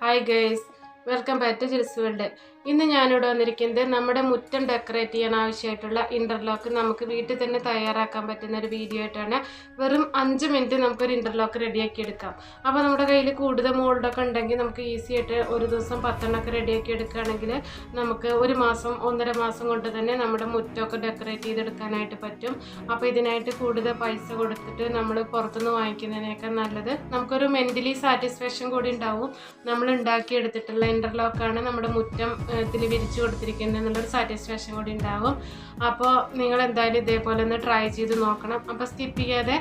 Hi girls welcome back to Jils world ഇന്ന് ഞാനിവിടെ വന്നിരിക്കുന്നത് നമ്മുടെ മുറ്റം ഡെക്കറേറ്റ് ചെയ്യാൻ ആവശ്യമായിട്ടുള്ള ഇന്റർലോക്ക് നമുക്ക് വീട്ടിൽ തന്നെ തയ്യാറാക്കാൻ പറ്റുന്ന ഒരു വീഡിയോ ആയിട്ടാണ്. വെറും അഞ്ച് മിനിറ്റ് നമുക്കൊരു ഇന്റർലോക്ക് റെഡിയാക്കി എടുക്കാം അപ്പോൾ നമ്മുടെ കയ്യിൽ കൂടുതൽ മോൾഡൊക്കെ ഉണ്ടെങ്കിൽ നമുക്ക് ഈസി ആയിട്ട് ഒരു ദിവസം പത്തെണ്ണമൊക്കെ റെഡിയാക്കി എടുക്കുകയാണെങ്കിൽ നമുക്ക് ഒരു മാസം ഒന്നര മാസം കൊണ്ട് തന്നെ നമ്മുടെ മുറ്റമൊക്കെ ഡെക്കറേറ്റ് ചെയ്തെടുക്കാനായിട്ട് പറ്റും. അപ്പോൾ ഇതിനായിട്ട് കൂടുതൽ പൈസ കൊടുത്തിട്ട് നമ്മൾ പുറത്തുനിന്ന് വാങ്ങിക്കുന്നതിനേക്കാൾ നല്ലത് നമുക്കൊരു മെന്റലി സാറ്റിസ്ഫാക്ഷൻ കൂടി ഉണ്ടാവും. നമ്മൾ ഉണ്ടാക്കിയെടുത്തിട്ടുള്ള ഇന്റർലോക്കാണ് നമ്മുടെ മുറ്റം ഇതിൽ വിരിച്ചു കൊടുത്തിരിക്കുന്നത് എന്നുള്ളൊരു സാറ്റിസ്ഫാക്ഷൻ കൂടി ഉണ്ടാകും അപ്പോൾ നിങ്ങൾ എന്തായാലും ഇതേപോലെ ഒന്ന് ട്രൈ ചെയ്ത് നോക്കണം. അപ്പോൾ സ്കിപ്പ് ചെയ്യാതെ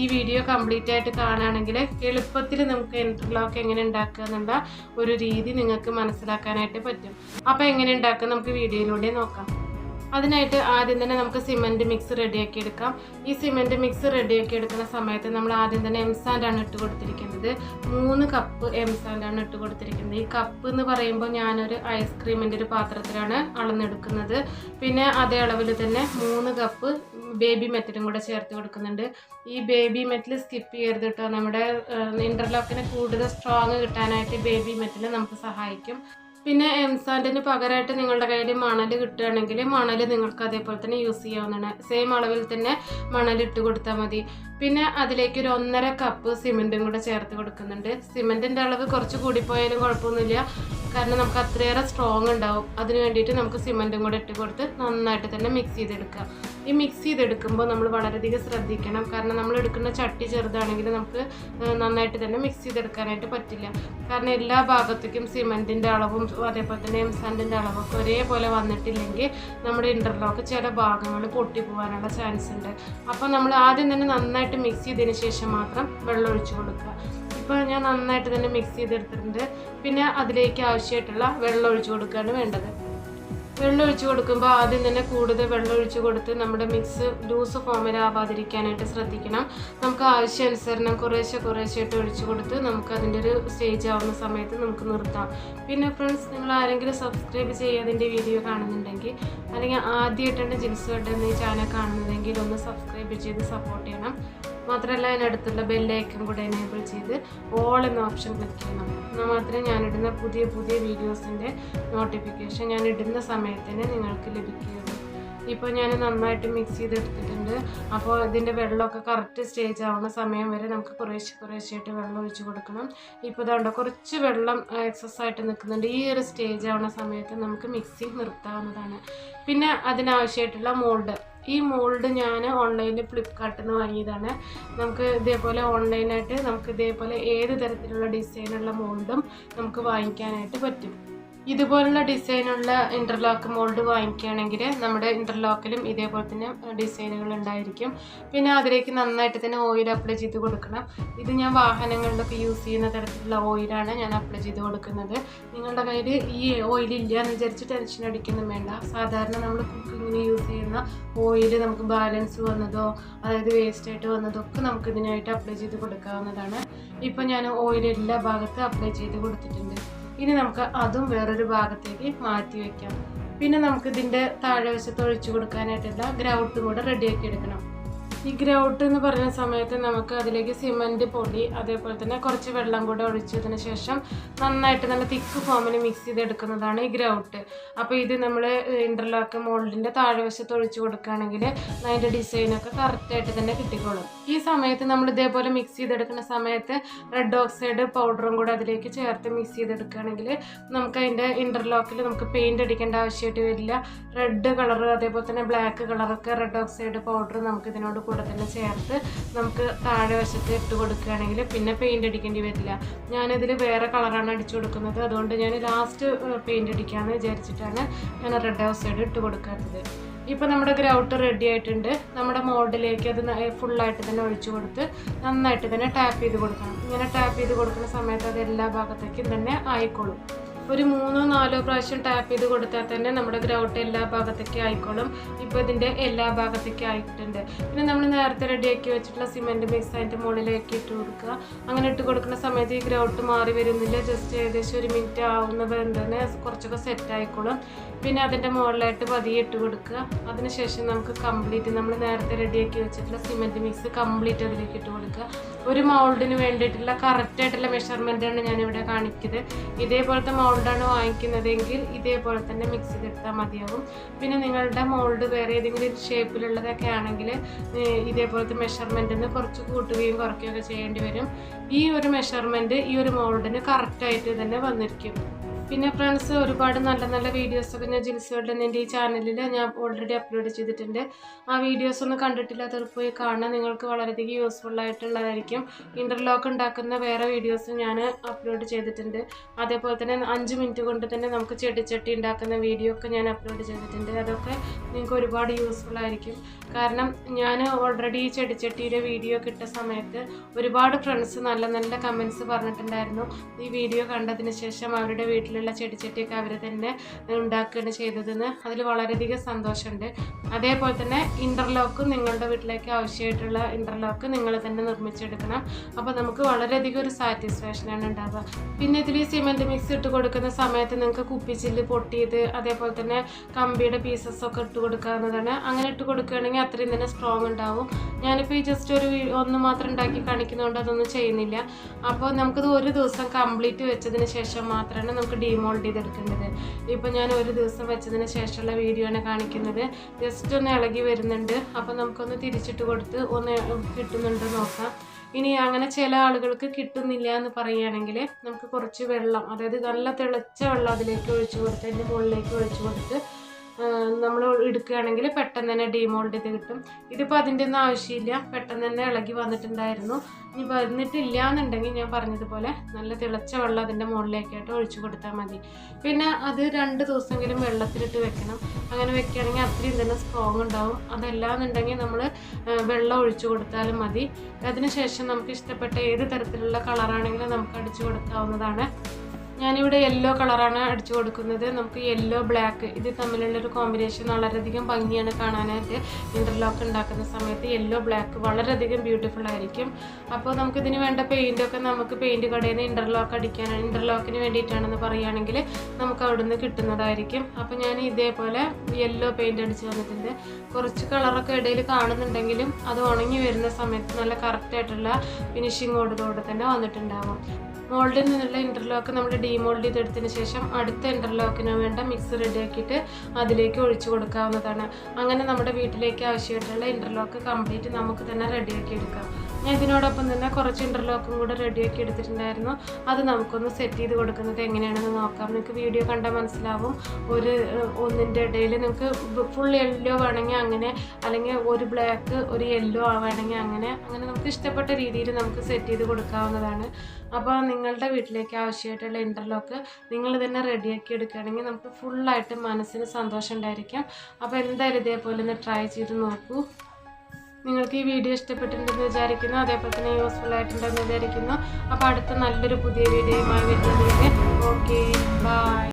ഈ വീഡിയോ കംപ്ലീറ്റ് ആയിട്ട് കാണുകയാണെങ്കിൽ എളുപ്പത്തിൽ നമുക്ക് ഇന്റർലോക്ക് എങ്ങനെ ഉണ്ടാക്കുക എന്നുള്ള ഒരു രീതി നിങ്ങൾക്ക് മനസ്സിലാക്കാനായിട്ട് പറ്റും. അപ്പോൾ എങ്ങനെ ഉണ്ടാക്കുക നമുക്ക് വീഡിയോയിലൂടെ നോക്കാം. അതിനായിട്ട് ആദ്യം തന്നെ നമുക്ക് സിമെന്റ് മിക്സ് റെഡിയാക്കി എടുക്കാം. ഈ സിമെന്റ് മിക്സ് റെഡിയാക്കി എടുക്കുന്ന സമയത്ത് നമ്മൾ ആദ്യം തന്നെ എംസാൻഡാണ് ഇട്ട് കൊടുത്തിരിക്കുന്നത് മൂന്ന് കപ്പ് എംസാൻഡാണ് ഇട്ട് കൊടുത്തിരിക്കുന്നത് ഈ കപ്പ് എന്ന് പറയുമ്പോൾ ഞാനൊരു ഐസ്ക്രീമിന്റെ ഒരു പാത്രത്തിലാണ് അളന്നെടുക്കുന്നത്. പിന്നെ അതേ അളവിൽ തന്നെ മൂന്ന് കപ്പ് ബേബി മെറ്റലും കൂടെ ചേർത്ത് കൊടുക്കുന്നുണ്ട്. ഈ ബേബി മെറ്റൽ സ്കിപ്പ് ചെയ്യരുത് കേട്ടോ നമ്മുടെ ഇന്റർലോക്കിന് കൂടുതൽ സ്ട്രോങ് കിട്ടാനായിട്ട് ബേബി മെറ്റൽ നമുക്ക് സഹായിക്കും. പിന്നെ എംസാൻഡിന് പകരമായിട്ട് നിങ്ങളുടെ കയ്യിൽ മണൽ കിട്ടുകയാണെങ്കിൽ മണൽ നിങ്ങൾക്ക് അതേപോലെ തന്നെ യൂസ് ചെയ്യാവുന്നതാണ്. സെയിം അളവിൽ തന്നെ മണൽ ഇട്ട് കൊടുത്താൽ മതി. പിന്നെ അതിലേക്ക് ഒരു ഒന്നര കപ്പ് സിമെന്റും കൂടെ ചേർത്ത് കൊടുക്കുന്നുണ്ട്. സിമെന്റിന്റെ അളവ് കുറച്ച് കൂടിപ്പോയാലും കുഴപ്പമൊന്നുമില്ല. കാരണം നമുക്ക് അത്രയേറെ സ്ട്രോങ് ഉണ്ടാവും. അതിന് വേണ്ടിയിട്ട് നമുക്ക് സിമെന്റും കൂടെ ഇട്ട് കൊടുത്ത് നന്നായിട്ട് തന്നെ മിക്സ് ചെയ്തെടുക്കുക. ഈ മിക്സ് ചെയ്തെടുക്കുമ്പോൾ നമ്മൾ വളരെയധികം ശ്രദ്ധിക്കണം. കാരണം നമ്മൾ എടുക്കുന്ന ചട്ടി ചെറുതാണെങ്കിൽ നമുക്ക് നന്നായിട്ട് തന്നെ മിക്സ് ചെയ്തെടുക്കാനായിട്ട് പറ്റില്ല. കാരണം എല്ലാ ഭാഗത്തേക്കും സിമെന്റിന്റെ അളവും അതേപോലെ തന്നെ എംസാൻഡിന്റെ അളവൊക്കെ ഒരേപോലെ വന്നിട്ടില്ലെങ്കിൽ നമ്മുടെ ഇന്റർലോക്ക് ചില ഭാഗങ്ങൾ പൊട്ടിപ്പോവാനുള്ള ചാൻസ് ഉണ്ട്. അപ്പോൾ നമ്മൾ ആദ്യം തന്നെ നന്നായിട്ട് മിക്സ് ചെയ്തതിന് ശേഷം മാത്രം വെള്ളം ഒഴിച്ചു കൊടുക്കുക. ഇപ്പോൾ ഞാൻ നന്നായിട്ട് തന്നെ മിക്സ് ചെയ്തെടുത്തിട്ടുണ്ട്. പിന്നെ അതിലേക്ക് ആവശ്യമായിട്ടുള്ള വെള്ളം ഒഴിച്ചു കൊടുക്കുകയാണ് വേണ്ടത്. വെള്ളം ഒഴിച്ച് കൊടുക്കുമ്പോൾ ആദ്യം തന്നെ കൂടുതൽ വെള്ളം ഒഴിച്ച് കൊടുത്ത് നമ്മുടെ മിക്സ് ലൂസ് ഫോമിലാവാതിരിക്കാനായിട്ട് ശ്രദ്ധിക്കണം. നമുക്ക് ആവശ്യാനുസരണം കുറേശ്ശെ കുറേശ്ശെയായിട്ട് ഒഴിച്ച് കൊടുത്ത് നമുക്ക് അതിന്റെ ഒരു സ്റ്റേജ് ആവുന്ന സമയത്ത് നമുക്ക് നിർത്താം. പിന്നെ ഫ്രണ്ട്സ് നിങ്ങൾ ആരെങ്കിലും സബ്സ്ക്രൈബ് ചെയ്യാതിന്റെ വീഡിയോ കാണുന്നുണ്ടെങ്കിൽ അല്ലെങ്കിൽ ആദ്യമായിട്ടാണ് എന്ന ഈ ചാനൽ കാണുന്നതെങ്കിൽ ഒന്ന് സബ്സ്ക്രൈബ് ചെയ്ത് സപ്പോർട്ട് ചെയ്യണം. മാത്രമല്ല അതിനടുത്തുള്ള ബെല്ലൈക്കൺ കൂടെ എനേബിൾ ചെയ്ത് ഓൾ എന്ന ഓപ്ഷൻ ക്ലിക്ക് ചെയ്യണം. എന്നാൽ മാത്രമേ ഞാനിടുന്ന പുതിയ പുതിയ വീഡിയോസിന്റെ നോട്ടിഫിക്കേഷൻ ഞാൻ ഇടുന്ന സമയത്ത് തന്നെ നിങ്ങൾക്ക് ലഭിക്കുകയുള്ളൂ. ഇപ്പോൾ ഞാൻ നന്നായിട്ട് മിക്സ് ചെയ്തെടുത്തിട്ടുണ്ട്. അപ്പോൾ ഇതിന്റെ വെള്ളമൊക്കെ കറക്റ്റ് സ്റ്റേജ് ആവുന്ന സമയം വരെ നമുക്ക് കുറേശ്ശെ കുറേശ്ശെയായിട്ട് വെള്ളം ഒഴിച്ച് കൊടുക്കണം. ഇപ്പോൾ ഇതുകൊണ്ട് കുറച്ച് വെള്ളം എക്സസ് ആയിട്ട് നിൽക്കുന്നുണ്ട്. ഈ ഒരു സ്റ്റേജ് ആവുന്ന സമയത്ത് നമുക്ക് മിക്സിങ് നിർത്താവുന്നതാണ്. പിന്നെ അതിനാവശ്യമായിട്ടുള്ള മോൾഡ് ഈ മോൾഡ് ഞാൻ ഓൺലൈനിൽ ഫ്ലിപ്കാർട്ടിൽ നിന്ന് വാങ്ങിയതാണ്. നമുക്ക് ഇതേപോലെ ഓൺലൈനായിട്ട് നമുക്ക് ഇതേപോലെ ഏത് തരത്തിലുള്ള ഡിസൈനുള്ള മോൾഡും നമുക്ക് വാങ്ങിക്കാനായിട്ട് പറ്റും. ഇതുപോലുള്ള ഡിസൈനുള്ള ഇന്റർലോക്ക് മോൾഡ് വാങ്ങിക്കുകയാണെങ്കിൽ നമ്മുടെ ഇന്റർലോക്കിലും ഇതേപോലെ തന്നെ ഡിസൈനുകൾ ഉണ്ടായിരിക്കും. പിന്നെ അതിലേക്ക് നന്നായിട്ട് തന്നെ ഓയിൽ അപ്ലൈ ചെയ്ത് കൊടുക്കണം. ഇത് ഞാൻ വാഹനങ്ങളിലൊക്കെ യൂസ് ചെയ്യുന്ന തരത്തിലുള്ള ഓയിലാണ് ഞാൻ അപ്ലൈ ചെയ്ത് കൊടുക്കുന്നത്. നിങ്ങളുടെ കയ്യിൽ ഈ ഓയിൽ ഇല്ല എന്ന് വിചാരിച്ച് ടെൻഷൻ അടിക്കൊന്നും വേണ്ട. സാധാരണ നമ്മൾ കുക്കിങ്ങിന് യൂസ് ചെയ്യുന്ന ഓയിൽ നമുക്ക് ബാലൻസ് വന്നതോ അതായത് വേസ്റ്റായിട്ട് വന്നതോ ഒക്കെ നമുക്ക് ഇതിനായിട്ട് അപ്ലൈ ചെയ്ത് കൊടുക്കാവുന്നതാണ്. ഇപ്പോൾ ഞാൻ ഓയിൽ എല്ലാ ഭാഗത്തും അപ്ലൈ ചെയ്ത് കൊടുത്തിട്ടുണ്ട്. ഇനി നമുക്ക് അതും വേറൊരു ഭാഗത്തേക്ക് മാറ്റി വയ്ക്കാം പിന്നെ നമുക്ക് ഇതിന്റെ താഴെവശത്ത് ഒഴിച്ചു കൊടുക്കാനായിട്ടുള്ള ഗ്രൗട്ടും കൂടെ റെഡിയാക്കി എടുക്കണം. ഈ ഗ്രൗട്ട് എന്ന് പറയുന്ന സമയത്ത് നമുക്ക് അതിലേക്ക് സിമന്റ് പൊടി അതേപോലെ തന്നെ കുറച്ച് വെള്ളം കൂടെ ഒഴിച്ചതിന് ശേഷം നന്നായിട്ട് നല്ല തിക്ക് ഫോമിൽ മിക്സ് ചെയ്തെടുക്കുന്നതാണ് ഈ ഗ്രൗട്ട്. അപ്പോൾ ഇത് നമ്മൾ ഇന്റർലോക്ക് മോൾഡിന്റെ താഴെവശത്ത് ഒഴിച്ചു കൊടുക്കുകയാണെങ്കിൽ അതിന്റെ ഡിസൈനൊക്കെ കറക്റ്റായിട്ട് തന്നെ കിട്ടിക്കോളും. ഈ സമയത്ത് നമ്മൾ ഇതേപോലെ മിക്സ് ചെയ്തെടുക്കുന്ന സമയത്ത് റെഡ് ഓക്സൈഡ് പൗഡറും കൂടെ അതിലേക്ക് ചേർത്ത് മിക്സ് ചെയ്തെടുക്കുകയാണെങ്കിൽ നമുക്ക് അതിന്റെ ഇന്റർലോക്കിൽ നമുക്ക് പെയിന്റ് അടിക്കേണ്ട ആവശ്യമായിട്ട് വരില്ല. റെഡ് കളർ അതേപോലെ തന്നെ ബ്ലാക്ക് കളറൊക്കെ റെഡ് ഓക്സൈഡ് പൗഡർ നമുക്ക് ഇതിനോട് കൂടെ തന്നെ ചേർത്ത് നമുക്ക് താഴെ വശത്ത് ഇട്ട് കൊടുക്കുകയാണെങ്കിൽ പിന്നെ പെയിന്റ് അടിക്കേണ്ടി വരില്ല. ഞാനിതിൽ വേറെ കളറാണ് അടിച്ചു കൊടുക്കുന്നത്. അതുകൊണ്ട് ഞാൻ ലാസ്റ്റ് പെയിന്റ് അടിക്കാമെന്ന് വിചാരിച്ചിട്ടാണ് ഞാൻ റെഡ് ഹൗസ് സൈഡ് ഇട്ട് കൊടുക്കാത്തത്. ഇപ്പോൾ നമ്മുടെ ഗ്രൗട്ട് റെഡി ആയിട്ടുണ്ട്. നമ്മുടെ മോൾഡിലേക്ക് അത് ഫുള്ളായിട്ട് തന്നെ ഒഴിച്ചു കൊടുത്ത് നന്നായിട്ട് തന്നെ ടാപ്പ് ചെയ്ത് കൊടുക്കണം. ഇങ്ങനെ ടാപ്പ് ചെയ്ത് കൊടുക്കുന്ന സമയത്ത് അത് എല്ലാ ഭാഗത്തേക്കും തന്നെ ആയിക്കോളും. ഒരു മൂന്നോ നാലോ പ്രാവശ്യം ടാപ്പ് ചെയ്ത് കൊടുത്താൽ തന്നെ നമ്മുടെ ഗ്രൗട്ട് എല്ലാ ഭാഗത്തേക്കും ആയിക്കോളും. ഇപ്പോൾ ഇതിന്റെ എല്ലാ ഭാഗത്തേക്കും ആയിട്ടുണ്ട്. പിന്നെ നമ്മൾ നേരത്തെ റെഡിയാക്കി വെച്ചിട്ടുള്ള സിമെന്റ് മിക്സ് അതിന്റെ മുകളിലേക്ക് ഇട്ട് കൊടുക്കുക. അങ്ങനെ ഇട്ട് കൊടുക്കുന്ന സമയത്ത് ഈ ഗ്രൗട്ട് മാറി വരുന്നില്ല. ജസ്റ്റ് ഏകദേശം ഒരു മിനിറ്റ് ആവുന്നത് തന്നെ കുറച്ചൊക്കെ സെറ്റ് ആയിക്കോളും. പിന്നെ അതിന്റെ മുകളിലായിട്ട് പതിയെ ഇട്ട് കൊടുക്കുക. അതിനുശേഷം നമുക്ക് കംപ്ലീറ്റ് നമ്മൾ നേരത്തെ റെഡിയാക്കി വെച്ചിട്ടുള്ള സിമെന്റ് മിക്സ് കംപ്ലീറ്റ് അതിലേക്ക് ഇട്ട് കൊടുക്കുക. ഒരു മൗൾഡിന് വേണ്ടിയിട്ടുള്ള കറക്റ്റായിട്ടുള്ള മെഷർമെന്റാണ് ഞാനിവിടെ കാണിക്കുന്നത്. ഇതേപോലത്തെ മൗൾഡാണ് വാങ്ങിക്കുന്നതെങ്കിൽ ഇതേപോലെ തന്നെ മിക്സ് ചെയ്തെടുത്താൽ മതിയാവും. പിന്നെ നിങ്ങളുടെ മോൾഡ് വേറെ ഏതെങ്കിലും ഷേപ്പിലുള്ളതൊക്കെ ആണെങ്കിൽ ഇതേപോലത്തെ മെഷർമെന്റിൽ നിന്ന് കുറച്ച് കൂട്ടുകയും കുറയ്ക്കുകയൊക്കെ ചെയ്യേണ്ടി വരും. ഈ ഒരു മെഷർമെന്റ് ഈ ഒരു മോൾഡിന് കറക്റ്റായിട്ട് തന്നെ വന്നിരിക്കും. പിന്നെ ഫ്രണ്ട്സ് ഒരുപാട് നല്ല നല്ല വീഡിയോസൊക്കെ ഞാൻ ജിൽസ് വേൾഡ് എന്റെ ഈ ചാനലിൽ ഞാൻ ഓൾറെഡി അപ്ലോഡ് ചെയ്തിട്ടുണ്ട്. ആ വീഡിയോസ് ഒന്നും കണ്ടിട്ടില്ല പോയി കാണാൻ നിങ്ങൾക്ക് വളരെയധികം യൂസ്ഫുൾ ആയിട്ടുള്ളതായിരിക്കും. ഇന്റർലോക്ക് ഉണ്ടാക്കുന്ന വേറെ വീഡിയോസ് ഞാൻ അപ്ലോഡ് ചെയ്തിട്ടുണ്ട്. അതേപോലെ തന്നെ അഞ്ച് മിനിറ്റ് കൊണ്ട് തന്നെ നമുക്ക് ചെടിച്ചട്ടി ഉണ്ടാക്കുന്ന വീഡിയോ ഒക്കെ ഞാൻ അപ്ലോഡ് ചെയ്തിട്ടുണ്ട്. അതൊക്കെ നിങ്ങൾക്ക് ഒരുപാട് യൂസ്ഫുൾ ആയിരിക്കും. കാരണം ഞാൻ ഓൾറെഡി ഈ ചെടിച്ചട്ടിയുടെ വീഡിയോ കിട്ട സമയത്ത് ഒരുപാട് ഫ്രണ്ട്സ് നല്ല നല്ല കമൻസ് പറഞ്ഞിട്ടുണ്ടായിരുന്നു. ഈ വീഡിയോ കണ്ടതിന് ശേഷം അവരുടെ വീട്ടിലുള്ള ചെടിച്ചട്ടിയൊക്കെ അവർ തന്നെ ഉണ്ടാക്കുകയാണ് ചെയ്തതെന്ന് അതിൽ വളരെയധികം സന്തോഷമുണ്ട്. അതേപോലെ തന്നെ ഇന്റർലോക്ക് നിങ്ങളുടെ വീട്ടിലേക്ക് ആവശ്യമായിട്ടുള്ള ഇന്റർലോക്ക് നിങ്ങൾ തന്നെ നിർമ്മിച്ചെടുക്കണം. അപ്പോൾ നമുക്ക് വളരെയധികം ഒരു സാറ്റിസ്ഫാക്ഷനാണ് ഉണ്ടാവുക. പിന്നെ ഇതിൽ സിമെന്റ് മിക്സ് ഇട്ട് കൊടുക്കുന്ന സമയത്ത് നിങ്ങൾക്ക് കുപ്പിച്ചില്ല് പൊട്ടിയത് അതേപോലെ തന്നെ കമ്പിയുടെ പീസസ് ഒക്കെ ഇട്ട് കൊടുക്കാവുന്നതാണ് അങ്ങനെ ഇട്ട് കൊടുക്കുകയാണെങ്കിൽ അത്രയും തന്നെ സ്ട്രോങ് ഉണ്ടാവും. ഞാനിപ്പോൾ ഈ ജസ്റ്റ് ഒരു ഒന്ന് മാത്രം ഉണ്ടാക്കി കാണിക്കുന്നതുകൊണ്ട് അതൊന്നും ചെയ്യുന്നില്ല. അപ്പോൾ നമുക്കിത് ഒരു ദിവസം കംപ്ലീറ്റ് വെച്ചതിന് ശേഷം മാത്രമാണ് നമുക്ക് ഡീമോൾഡ് ചെയ്തെടുക്കേണ്ടത്. ഇപ്പോൾ ഞാൻ ഒരു ദിവസം വെച്ചതിന് ശേഷമുള്ള വീഡിയോ ആണ് കാണിക്കുന്നത്. ജസ്റ്റ് ഒന്ന് ഇളകി വരുന്നുണ്ട്. അപ്പോൾ നമുക്കൊന്ന് തിരിച്ചിട്ട് കൊടുത്ത് ഒന്ന് കിട്ടുന്നുണ്ട് നോക്കാം. ഇനി അങ്ങനെ ചില ആളുകൾക്ക് കിട്ടുന്നില്ല എന്ന് പറയുകയാണെങ്കിൽ നമുക്ക് കുറച്ച് വെള്ളം അതായത് നല്ല തിളച്ച വെള്ളം അതിലേക്ക് ഒഴിച്ചു കൊടുത്ത് അതിന്റെ മുകളിലേക്ക് ഒഴിച്ചു കൊടുത്ത് നമ്മൾ എടുക്കുകയാണെങ്കിൽ പെട്ടെന്ന് തന്നെ ഡീമോൾഡ് ചെയ്ത് കിട്ടും. ഇതിപ്പോൾ അതിന്റെ ഒന്നും ആവശ്യമില്ല. പെട്ടെന്ന് തന്നെ ഇളകി വന്നിട്ടുണ്ടായിരുന്നു. ഇനി വന്നിട്ടില്ല എന്നുണ്ടെങ്കിൽ ഞാൻ പറഞ്ഞതുപോലെ നല്ല തിളച്ച വെള്ളം അതിന്റെ മുകളിലേക്കായിട്ട് ഒഴിച്ചു കൊടുത്താൽ മതി. പിന്നെ അത് രണ്ട് ദിവസമെങ്കിലും വെള്ളത്തിലിട്ട് വെക്കണം. അങ്ങനെ വെക്കുകയാണെങ്കിൽ അത്രയും തന്നെ സ്ട്രോങ് ഉണ്ടാവും. അതല്ല എന്നുണ്ടെങ്കിൽ നമ്മൾ വെള്ളം ഒഴിച്ചു കൊടുത്താലും മതി. അതിനുശേഷം നമുക്ക് ഇഷ്ടപ്പെട്ട ഏത് തരത്തിലുള്ള കളറാണെങ്കിലും നമുക്ക് അടിച്ചു കൊടുക്കാവുന്നതാണ്. ഞാനിവിടെ യെല്ലോ കളറാണ് അടിച്ചു കൊടുക്കുന്നത്. നമുക്ക് യെല്ലോ ബ്ലാക്ക് ഇത് തമ്മിലുള്ളൊരു കോമ്പിനേഷൻ വളരെയധികം ഭംഗിയാണ് കാണാനായിട്ട്. ഇന്റർലോക്ക് ഉണ്ടാക്കുന്ന സമയത്ത് യെല്ലോ ബ്ലാക്ക് വളരെയധികം ബ്യൂട്ടിഫുൾ ആയിരിക്കും. അപ്പോൾ നമുക്കിതിന് വേണ്ട പെയിന്റൊക്കെ നമുക്ക് പെയിന്റ് കടയിൽ നിന്ന് ഇന്റർലോക്ക് അടിക്കാനാണ് ഇന്റർലോക്കിന് വേണ്ടിയിട്ടാണെന്ന് പറയുകയാണെങ്കിൽ നമുക്ക് അവിടുന്ന് കിട്ടുന്നതായിരിക്കും. അപ്പോൾ ഞാൻ ഇതേപോലെ യെല്ലോ പെയിന്റ് അടിച്ച് വന്നിട്ടുണ്ട് കുറച്ച് കളറൊക്കെ ഇടയിൽ കാണുന്നുണ്ടെങ്കിലും അത് ഉണങ്ങി വരുന്ന സമയത്ത് നല്ല കറക്റ്റായിട്ടുള്ള ഫിനിഷിങ്ങോടോടെ തന്നെ വന്നിട്ടുണ്ടാവും. മോൾഡിൽ നിന്നുള്ള ഇന്റർലോക്ക് നമ്മൾ ഡീമോൾഡ് ചെയ്തെടുത്തതിന് ശേഷം അടുത്ത ഇന്റർലോക്കിന് വേണ്ട മിക്സ് റെഡിയാക്കിയിട്ട് അതിലേക്ക് ഒഴിച്ചു കൊടുക്കാവുന്നതാണ്. അങ്ങനെ നമ്മുടെ വീട്ടിലേക്ക് ആവശ്യമായിട്ടുള്ള ഇന്റർലോക്ക് കംപ്ലീറ്റ് നമുക്ക് തന്നെ റെഡിയാക്കി എടുക്കാം. ഞാൻ ഇതിനോടൊപ്പം തന്നെ കുറച്ച് ഇന്റർലോക്കും കൂടെ റെഡിയാക്കി എടുത്തിട്ടുണ്ടായിരുന്നു. അത് നമുക്കൊന്ന് സെറ്റ് ചെയ്ത് കൊടുക്കുന്നത് എങ്ങനെയാണെന്ന് നോക്കാം. നിങ്ങൾക്ക് വീഡിയോ കണ്ടാൽ മനസ്സിലാവും. ഒരു ഒന്നിന്റെ ഇടയിൽ നിങ്ങൾക്ക് ഫുൾ യെല്ലോ വേണമെങ്കിൽ അങ്ങനെ അല്ലെങ്കിൽ ഒരു ബ്ലാക്ക് ഒരു യെല്ലോ ആവുകയാണെങ്കിൽ അങ്ങനെ അങ്ങനെ നമുക്ക് ഇഷ്ടപ്പെട്ട രീതിയിൽ നമുക്ക് സെറ്റ് ചെയ്ത് കൊടുക്കാവുന്നതാണ്. അപ്പോൾ നിങ്ങളുടെ വീട്ടിലേക്ക് ആവശ്യമായിട്ടുള്ള ഇന്റർലോക്ക് നിങ്ങൾ തന്നെ റെഡിയാക്കി എടുക്കുകയാണെങ്കിൽ നമുക്ക് ഫുള്ളായിട്ട് മനസ്സിന് സന്തോഷം ഉണ്ടായിരിക്കാം. അപ്പോൾ എന്തായാലും ഇതേപോലെ ഒന്ന് ട്രൈ ചെയ്ത് നോക്കൂ. നിങ്ങൾക്ക് ഈ വീഡിയോ ഇഷ്ടപ്പെട്ടിട്ടുണ്ടെന്ന് വിചാരിക്കുന്നു അതേപോലെ തന്നെ യൂസ്ഫുൾ ആയിട്ടുണ്ടെന്ന് വിചാരിക്കുന്നു. അപ്പോൾ അടുത്ത നല്ലൊരു പുതിയ വീഡിയോയുമായി വരുന്നതിലേക്ക് ഓക്കെ ബൈ